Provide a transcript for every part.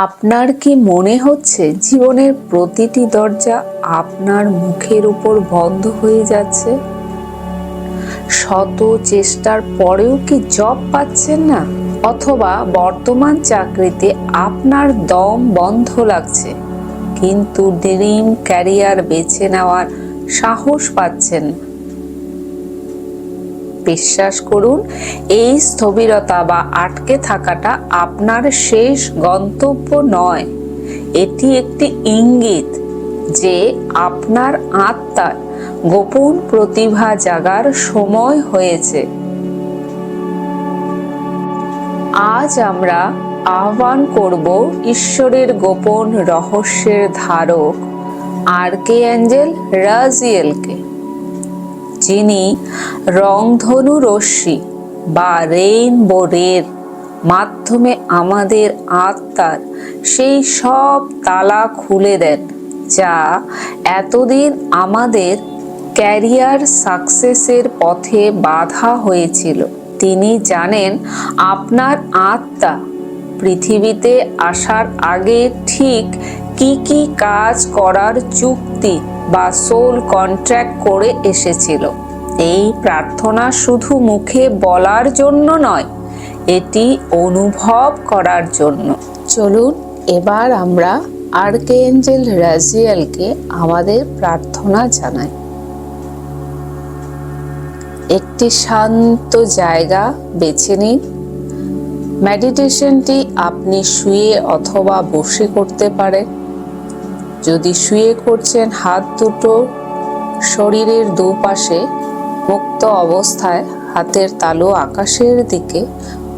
আপনার কি মনে হচ্ছে জীবনের প্রতিটি দরজা আপনার মুখের উপর বন্ধ হয়ে যাচ্ছে? শত চেষ্টার পরেও কি জব পাচ্ছেন না? অথবা বর্তমান চাকরিতে আপনার দম বন্ধ লাগছে, কিন্তু ড্রিম ক্যারিয়ার বেছে নেওয়ার সাহস পাচ্ছেন না বিশ্বাস করুন, এই স্থবিরতা বা আটকে থাকাটা আপনার শেষ গন্তব্য নয়। এটি একটি ইঙ্গিত যে আপনার আত্মার গোপন প্রতিভা জাগার সময় হয়েছে। আজ আমরা আহ্বান করব ঈশ্বরের গোপন রহস্যের ধারক আর কে অ্যাঞ্জেল রাজিয়েলকে। যিনি রংধনু রশ্মি বা রেইনবো রের মাধ্যমে আমাদের আত্মার সেই সব তালা খুলে দেন, যা এতদিন আমাদের ক্যারিয়ার সাকসেসের পথে বাধা হয়েছিল। তিনি জানেন, আপনার আত্মা পৃথিবীতে আসার আগে ঠিক কি কি কাজ করার চুক্তি বা সোল কন্ট্রাক্ট করে এসেছিল। এই প্রার্থনা শুধু মুখে বলার জন্য নয়, এটি অনুভব করার জন্য। চলুন, এবার আমরা আর্কেঞ্জেল রাজিয়ালকে আমাদের প্রার্থনা জানাই। একটি শান্ত জায়গা বেছে নিন। মেডিটেশনটি আপনি শুয়ে অথবা বসে করতে পারেন। যদি শুয়ে করছেন হাত দুটো শরীরের দুপাশে, মুক্ত অবস্থায়, হাতের তালু আকাশের দিকে,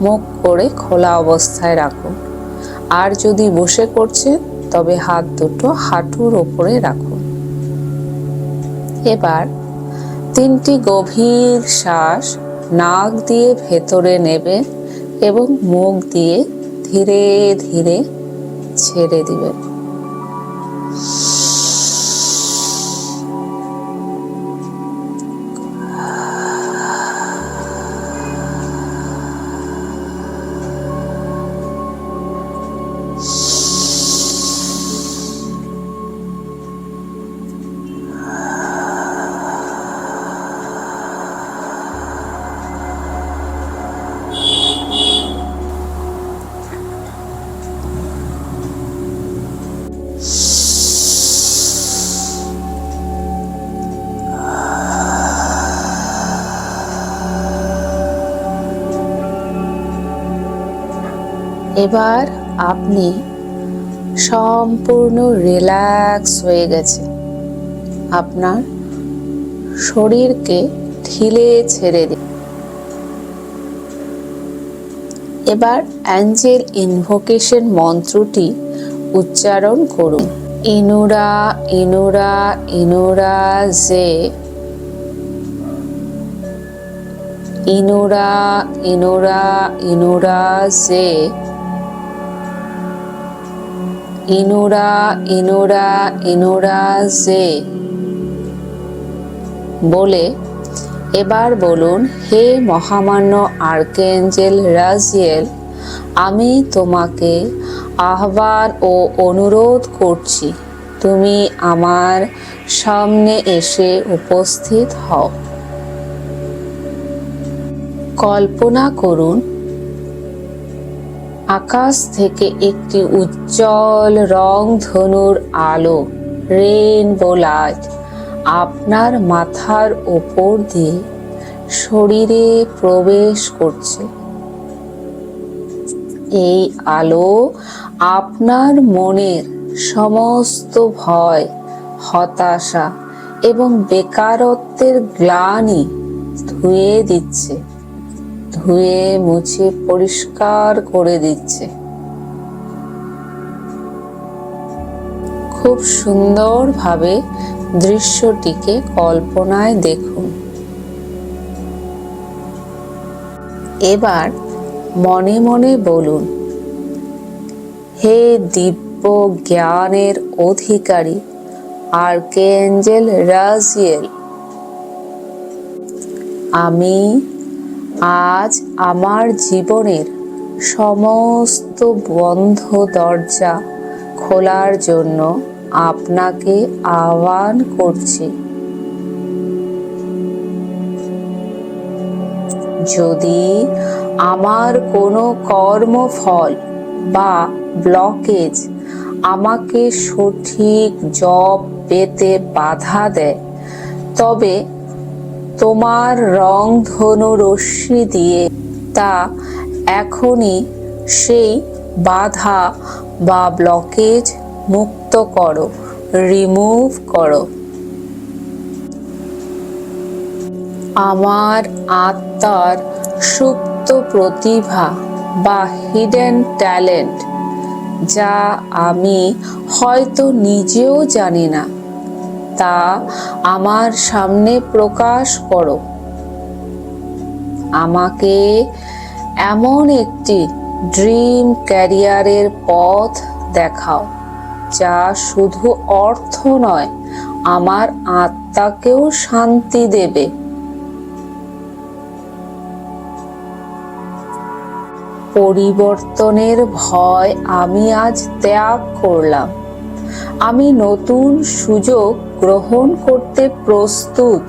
মুখ করে খোলা অবস্থায় রাখুন। আর যদি বসে করছেন তবে হাত দুটো হাঁটুর ওপরে রাখুন। এবার তিনটি গভীর শ্বাস নাক দিয়ে ভেতরে নেবেন এবং মুখ দিয়ে ধীরে ধীরে ছেড়ে দিবেন। Amen. এবার আপনি সম্পূর্ণ রিল্যাক্স হয়ে গেছে। আপনার শরীরকে ঢিলে ছেড়ে দিন। এবার অ্যাঞ্জেল ইনভোকেশন মন্ত্রটি উচ্চারণ করুন। ইনুরা ইনুরা ইনুরা জে ইনুরা ইনুরা ইনুরা জে ইনুরা ইনুরা ইনুরা জে বলে, এবার বলুন, হে মহামান্য আর্কেঞ্জেল রাজিয়েল, আমি তোমাকে আহ্বান ও অনুরোধ করছি, তুমি আমার সামনে এসে উপস্থিত হও। কল্পনা করুন আকাশ থেকে একটি উজ্জ্বল রং ধনুর আলো রেইনবো লাইট আপনার মাথার ওপর দিয়ে শরীরে প্রবেশ করছে। এই আলো আপনার মনের সমস্ত ভয়, হতাশা এবং বেকারত্বের গ্লানি ধুয়ে দিচ্ছে। ধুয়ে মুছে পরিষ্কার করে দিচ্ছে। খুব সুন্দরভাবে দৃশ্যটিকে কল্পনায় দেখুন। এবার মনে মনে বলুন, হে দিব্য জ্ঞানের অধিকারী আর আর্কেঞ্জেল রাজিয়েল, আমি আজ আমার জীবনের সমস্ত বন্ধ দরজা খোলার জন্য আপনাকে আহ্বান করছি। যদি আমার কোনো কর্মফল বা ব্লকেজ আমাকে সঠিক জব পেতে বাধা দেয়, তবে তোমার রং ধনু রশ্মি দিয়ে, তা এখনই সেই বাধা বা ব্লকেজ মুক্ত করো রিমুভ করো। আমার আত্মার সুপ্ত প্রতিভা বা হিডেন ট্যালেন্ট যা আমি হয়তো নিজেও জানি না। তা আমার সামনে প্রকাশ করো। আমাকে এমন একটি ড্রিম ক্যারিয়ারের পথ দেখাও, যা শুধু অর্থ নয়, আমার আত্মাকেও শান্তি দেবে। পরিবর্তনের ভয় আমি আজ ত্যাগ করলাম। আমি নতুন সুযোগ গ্রহণ করতে প্রস্তুত।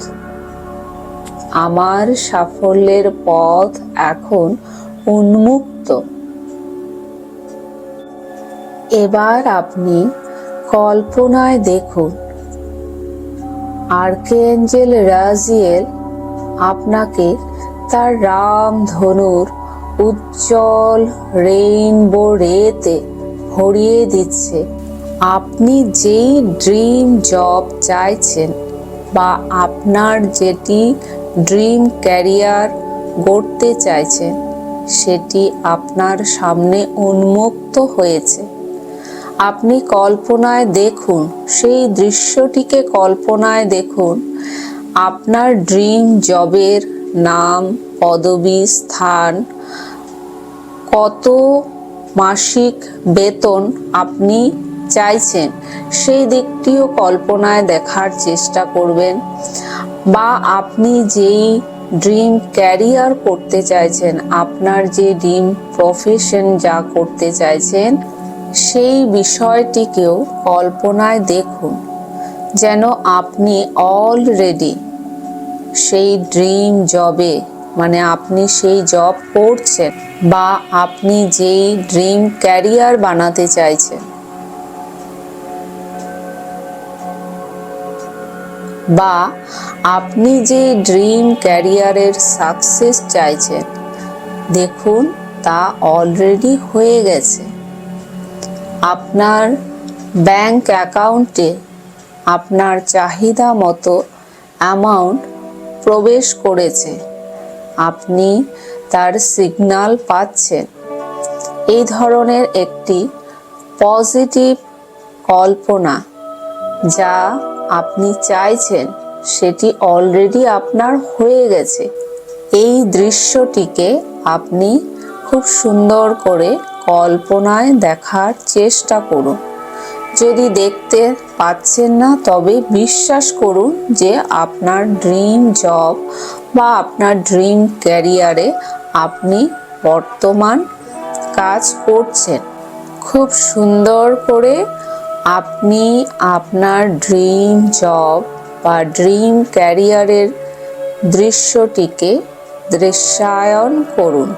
আমার সাফল্যের পথ এখন উন্মুক্ত। এবার আপনি কল্পনায় দেখুন, আর্কেঞ্জেল রাজিয়েল আপনাকে তার রাম ধনুর উজ্জ্বল রেইনবো রেতে ভরিয়ে দিচ্ছে। আপনি যেই ড্রিম জব চাইছেন বা আপনার যেটি ড্রিম ক্যারিয়ার গড়তে চাইছেন, সেটি আপনার সামনে উন্মুক্ত হয়েছে। আপনি কল্পনায় দেখুন, সেই দৃশ্যটিকে কল্পনায় দেখুন। আপনার ড্রিম জবের নাম, পদবি, স্থান, কত মাসিক বেতন আপনি চাইছেন, সেই দিকটিও কল্পনায় দেখার চেষ্টা করবেন। বা আপনি যেই ড্রিম ক্যারিয়ার করতে চাইছেন, আপনার যে ড্রিম প্রফেশন যা করতে চাইছেন, সেই বিষয়টিকেও কল্পনায় দেখুন, যেন আপনি অলরেডি সেই ড্রিম জবে মানে আপনি সেই জব করছেন বা আপনি যেই ড্রিম ক্যারিয়ার বানাতে চাইছেন। বা আপনি যে ড্রিম ক্যারিয়ারের সাকসেস চাইছেন, দেখুন তা অলরেডি হয়ে গেছে। আপনার ব্যাংক অ্যাকাউন্টে আপনার চাহিদা মতো অ্যামাউন্ট প্রবেশ করেছে। আপনি তার সিগনাল পাচ্ছেন। এই ধরনের একটি পজিটিভ কল্পনা যা আপনি চাইছেন সেটি অলরেডি আপনার হয়ে গেছে। এই দৃশ্যটিকে আপনি খুব সুন্দর করে কল্পনায় দেখার চেষ্টা করুন। যদি দেখতে পাচ্ছেন না, তবে বিশ্বাস করুন যে আপনার ড্রিম জব বা আপনার ড্রিম ক্যারিয়ারে আপনি বর্তমান কাজ করছেন। খুব সুন্দর করে আপনি আপনার ড্রিম জব বা ড্রিম ক্যারিয়ারের দৃশ্যটিকে দৃশ্যায়ন করুন।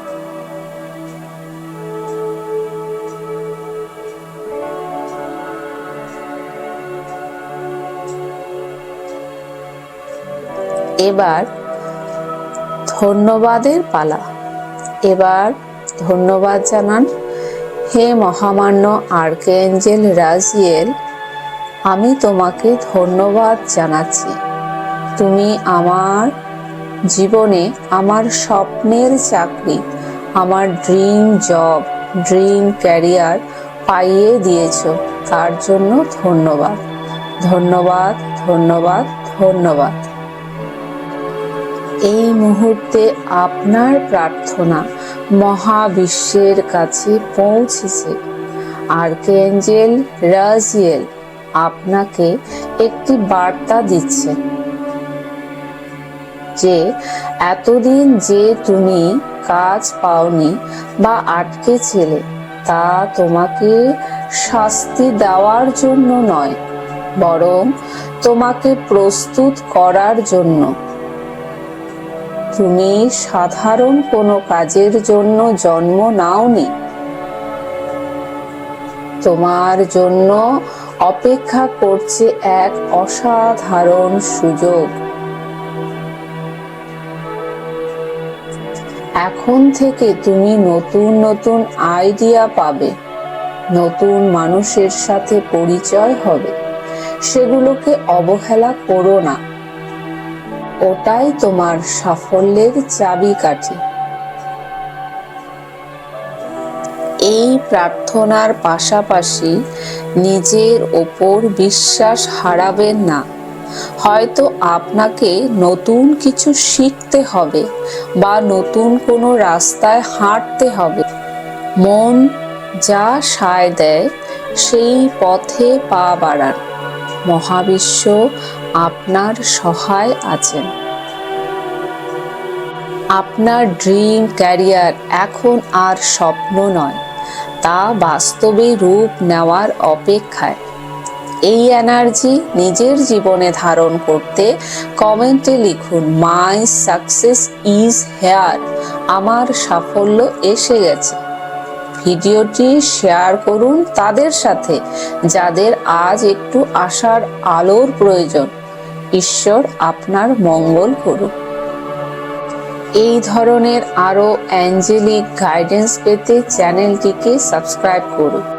এবার ধন্যবাদের পালা। এবার ধন্যবাদ জানান হে মহামান্য আর্কেঞ্জেল রাজিয়েল, আমি তোমাকে ধন্যবাদ জানাচ্ছি। তুমি আমার জীবনে আমার স্বপ্নের চাকরি, আমার ড্রিম জব, ড্রিম ক্যারিয়ার পাইয়ে দিয়েছ। তার জন্য ধন্যবাদ। ধন্যবাদ ধন্যবাদ ধন্যবাদ। এই মুহূর্তে আপনার প্রার্থনা। মহাবিশ্বের কাছে পৌঁছেছে। আর্কেঞ্জেল রাজিয়েল আপনাকে একটি বার্তা দিচ্ছে যে, এতদিন যে তুমি কাজ পাওনি বা আটকে ছিলে তা তোমাকে শাস্তি দেওয়ার জন্য নয়, বরং তোমাকে প্রস্তুত করার জন্য। তুমি সাধারণ কোনো কাজের জন্য জন্ম নাওনি। তোমার জন্য অপেক্ষা করছে এক অসাধারণ সুযোগ। এখন থেকে তুমি নতুন নতুন আইডিয়া পাবে, নতুন মানুষের সাথে পরিচয় হবে। সেগুলোকে অবহেলা করো না। ওটাই তোমার সাফল্যের চাবিকাঠি। এই প্রার্থনার পাশাপাশি নিজের ওপর বিশ্বাস হারাবেন না। হয়তো আপনাকে নতুন কিছু শিখতে হবে বা নতুন কোনো রাস্তায় হাঁটতে হবে। মন যা সায় দেয় সেই পথে পা বাড়ান। মহাবিশ্ব আপনার সহায় আছেন। আপনার ড্রিম ক্যারিয়ার এখন আর স্বপ্ন নয়, তা বাস্তবে রূপ নেওয়ার অপেক্ষায়। এই এনার্জি নিজের জীবনে ধারণ করতে কমেন্টে লিখুন, মাই সাকসেস ইজ হেয়ার, আমার সাফল্য এসে গেছে। ভিডিওটি শেয়ার করুন তাদের সাথে, যাদের আজ একটু আশার আলোর প্রয়োজন। ঈশ্বর আপনার মঙ্গল করুক। এই ধরনের আরও অ্যাঞ্জেলিক গাইডেন্স পেতে চ্যানেলটিকে সাবস্ক্রাইব করুন।